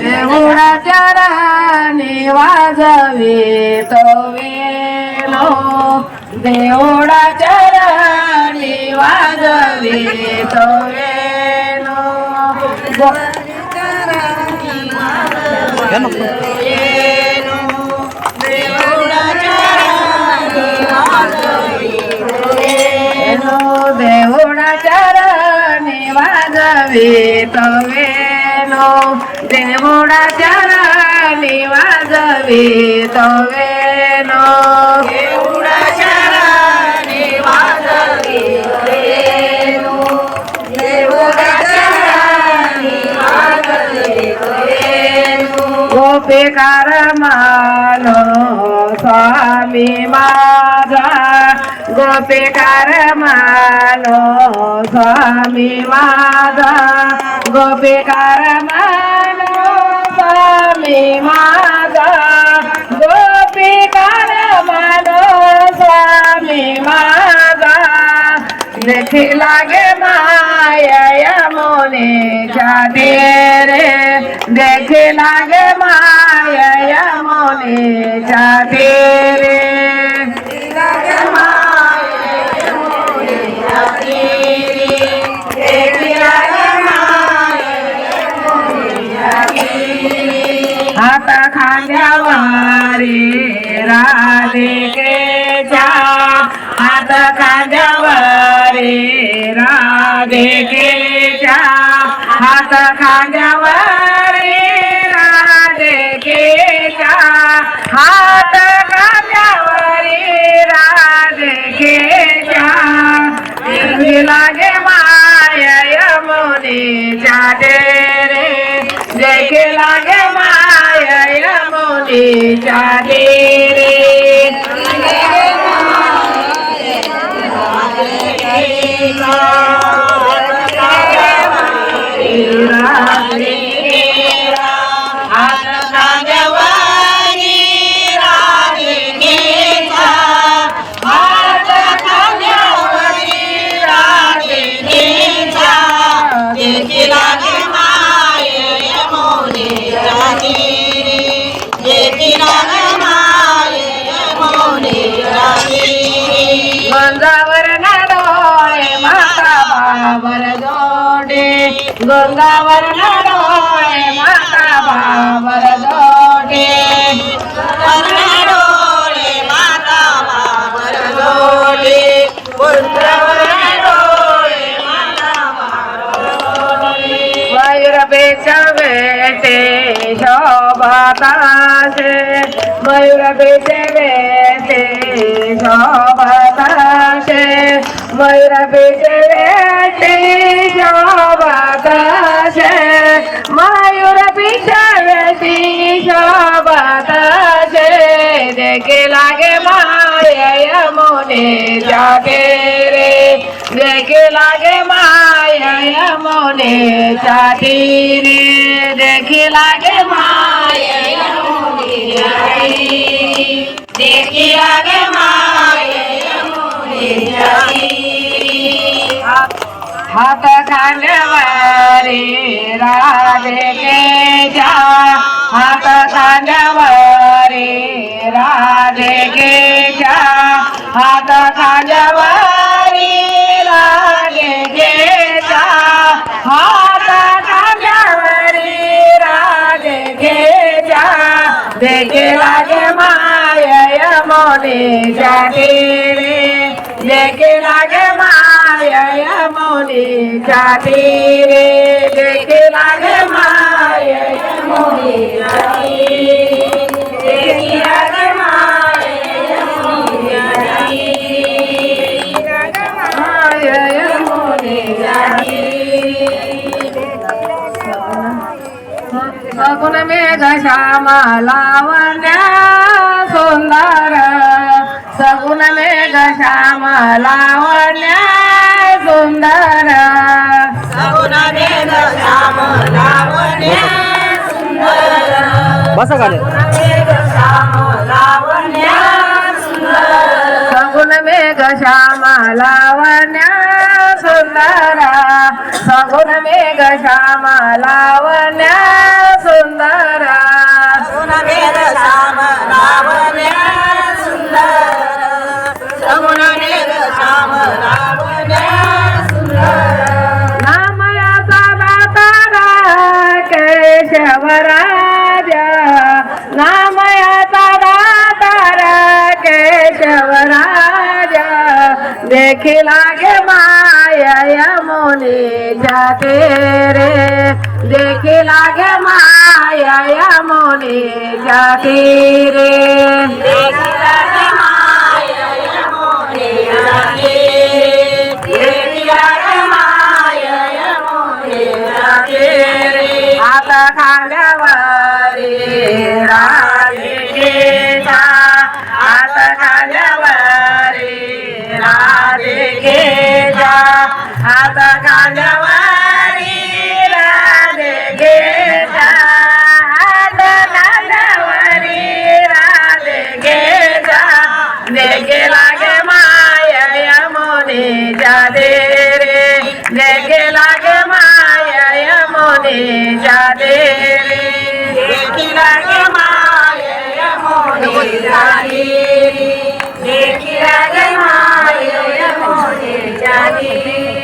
देऊळाच्या राणी वाजवी तो वेणो. देऊळाच्या राणी वाजवी तो वेणो. वेणो देऊळाच्या राणी वाजवी वेणो राणी वाजवी तो वेणो देऊळाच्या राणी वाजवी वेणो राणी वाजवी वेणो गोपिकार मानो स्वामी माझा. गोपिकार मानो स्वामी माझा गोपिकार मानो स्वामी माझा गोपिकार मानो स्वामी माझा देखी लागे माया यमुनेच्या तेरे देखी लागे माया यमुनेच्या तेरे हात राधिकेच्या हात खांद्यावारी राधिकेच्या हात खांद्यावारी राधिकेच्या हात खांद्यावारी राधिकेच्या देवी लागे माया यमुनेच्या डेरे लागे यमुनेच्या डेरे गंगावर नाडोळे माता बाबर जोडे. मयूर बेचवेते शोभाताशे मयूर बेचवेते शोभाताशे मयूर बेचवेते शोभाताशे मयूर बेचवेते शोभाताशे देखे लागे माया यमुने जागे रे देखे लागे माया यमुने तीरे देखे लागे माया यमुने तीरे देखे लागे माया यमुने हात खांद्यावारे राधे के जा हात खांद्यावारे राधे के जा हात खांद्यावारे राधे के जा हात खांद्यावारे राधे के जा देखे लागे माया यमुने जाते रे. देखे लागे माय यमुने रे देखे लागे माया यमुने जाते देखे लागे माया यमुने सगुण मेघ श्याम लावण्या सुंदर. सगुण मेघ श्याम लावण्या सुंदर. बसा सगुण मेघ श्याम लावण्या सुंदर. सगुण मेघ श्याम लावण्या सुंदर. केशवराजा नामयता दातारा केशवराजा. देखी लागे माया मुनी जाते रे. देखी लागे माया यमुनीच्या तीरे देखिला गे माया जानी देखी गे माय मोरे जाने